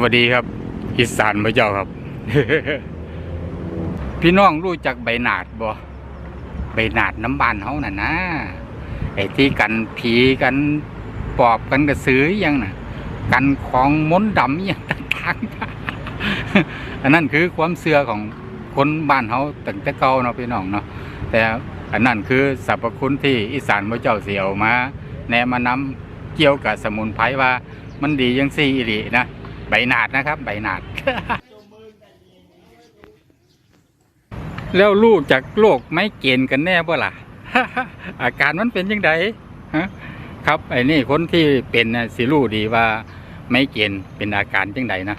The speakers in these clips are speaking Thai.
วัสดีครับอีสานพระเจ้าครับ พี่น้องรู้จักใบหนาดบ่ใบหนาดน้ำบานเฮาน่ะนะไอ้ที่กันผีกันปอบกันกระสืออยังน่ะ กันของมนต์ดำอย่างต่างๆอันนั้นคือความเชื่อของคนบ้านเฮาตั้งแต่เก่าเนาะพี่น้องเนาะแต่อันนั้นคือสรรพคุณที่อีสานพระเจ้าเสียวมาแนะมานำเกี่ยวกับสมุนไพรว่ามันดียังซี่อีหลีนะ ใบหนาดนะครับ ใบหนาด แล้วลูกจากโรคไม่เกณฑ์กันแน่บ่ล่ะ อาการมันเป็นยังไงฮะครับไอ้นี่คนที่เป็นสิรู้ดีว่าไม่เกณฑ์เป็นอาการจังใดนะ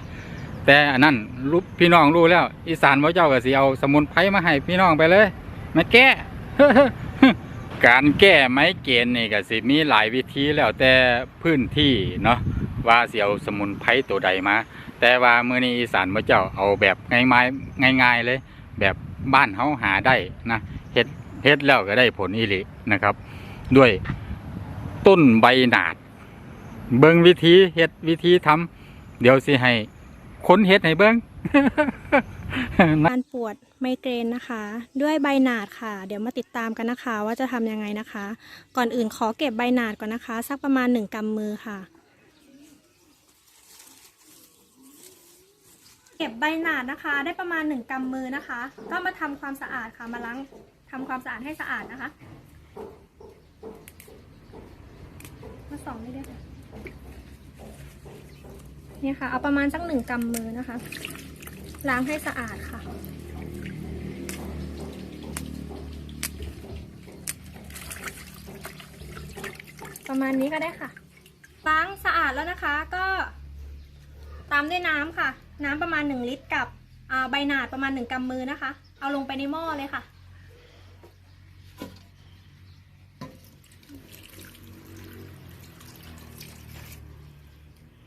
แต่อันนั้นรูพี่น้องรู้แล้ว อีสานพ่เจ้าก็สิเอาสมุนไพรมาให้พี่น้องไปเลยมาแก้การแก้ไม้เกณฑ์นี่ก็สิมีหลายวิธีแล้วแต่พื้นที่เนาะ ว่าเสิเอาสมุนไพรตัวใดมา แต่ว่ามื้อนี้อีสานพ่อเจ้าเอาแบบง่ายๆง่าย ๆเลย แบบบ้านเฮาหาได้นะเฮ็ดเฮ็ดแล้วก็ได้ผลอีหลีนะครับ ด้วยต้นใบหนาด เบิ่งวิธีเฮ็ดวิธีทำเดี๋ยวสิให้ค้นเฮ็ดให้เบิ่งการปวดไมเกรนนะคะ ด้วยใบหนาดค่ะ เดี๋ยวมาติดตามกันนะคะ ว่าจะทำยังไงนะคะ ก่อนอื่นขอเก็บใบหนาดก่อนนะคะ สักประมาณหนึ่งกำมือค่ะ เก็บใบหนาดนะคะ ได้ประมาณหนึ่งกำมือนะคะ ก็มาทำความสะอาดค่ะมาล้างทำความสะอาดให้สะอาดนะคะมาสองนี่ด้วยค่ะเนี่ยค่ะ เอาประมาณสักหนึ่งกำมือนะคะ ล้างให้สะอาดค่ะประมาณนี้ก็ได้ค่ะ ล้างสะอาดแล้วนะคะ ก็ ตามด้วยน้ำค่ะ น้ำประมาณหนึ่งลิตรกับใบหนาดประมาณหนึ่งกำมือนะคะ เอาลงไปในหม้อเลยค่ะ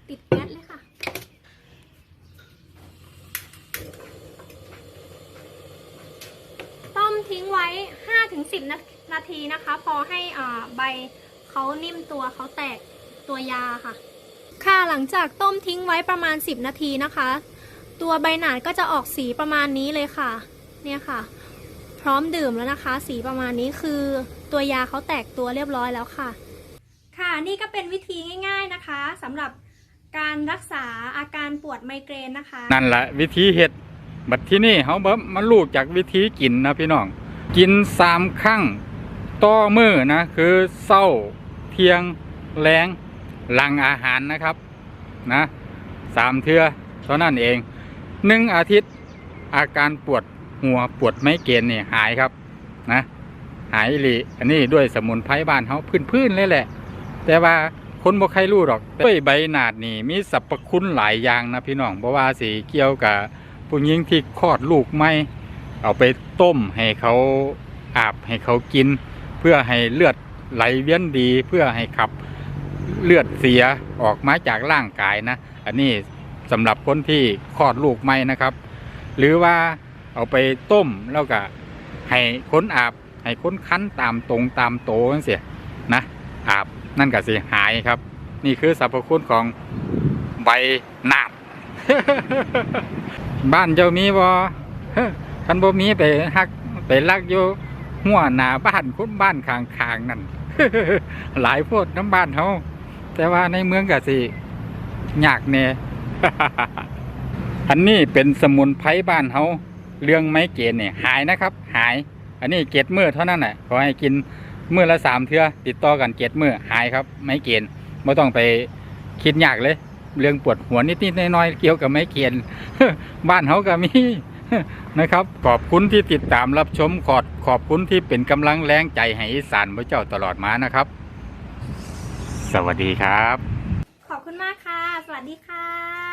ติดแก๊สเลยค่ะ ต้มทิ้งไว้ 5-10 นานาทีนะคะ พอให้อ่าใบเขานิ่มตัวเขาแตกตัวยาค่ะ ค่ะหลังจากต้มทิ้งไว้ประมาณ 10 นาทีนะคะ ตัวใบหนาดก็จะออกสีประมาณนี้เลยค่ะ เนี่ยค่ะ พร้อมดื่มแล้วนะคะ สีประมาณนี้คือตัวยาเขาแตกตัวเรียบร้อยแล้วค่ะ ค่ะนี่ก็เป็นวิธีง่าย ๆนะคะสำหรับการรักษาอาการปวดไมเกรนนะคะ นั่นแหละวิธีเห็ดบัดที่นี่เขาเบิ่มาลูกจากวิธีกินนะพี่น้อง กินสามครั้งต่อมือนะ คือเศร้าเทียงแรง ลังอาหารนะครับนะสามเทือเท่านั้นเองหนึ่งอาทิตย์อาการปวดหัวปวดไม่เกณฑ์นี่หายครับนะหายหลีอันนี้ด้วยสมุนไพรบ้านเขาพื้นๆเลยแหละ แต่ว่าคนบ่ใครรู้หรอกด้วยใบหนาดนี่มีสรรพคุณหลายอย่างนะพี่น้องเพราะว่าสีเกี่ยวกับผู้หญิงที่คลอดลูกไม่เอาไปต้มให้เขาอาบให้เขากิน เพื่อให้เลือดไหลเวียนดีเพื่อให้ขับ เลือดเสียออกมาจากร่างกายนะ อันนี้สำหรับคนที่คลอดลูกไม่นะครับ หรือว่าเอาไปต้มแล้วก็ให้ค้นอาบ ให้ค้นคั้นตามตรงตามโตนั่นเสียนะอาบนั่นก็สิหายครับ นี่คือสรรพคุณของใบหนาดบ้านเจ้ามีบ่ท่านบ่มีไปฮักไปลักอยู่หัวหนาบ้านค้นบ้านข้างๆนั่นหลายโพดน้ำบ้านเฮา แต่ว่าในเมืองก็สิยากแน่ อันนี้เป็นสมุนไพรบ้านเฮาเรื่องไม้เกณฑ์เนี่ยหายนะครับ หาย อันนี้เกตมือเท่านั้นแหละขอให้กินเมื่อละสามเทือติดต่อกันเกตมือหายครับ ไม้เกณฑ์ไม่ต้องไปคิดยากเลย เรื่องปวดหัวนิดๆน้อยๆเกี่ยวกับไม้เกณฑ์บ้านเฮาก็มีนะครับ ขอบคุณที่ติดตามรับชมขอบขอบคุณที่เป็นกำลังแรงใจให้อีสานพระเจ้าตลอดมานะครับ สวัสดีครับ ขอบคุณมากค่ะ สวัสดีค่ะ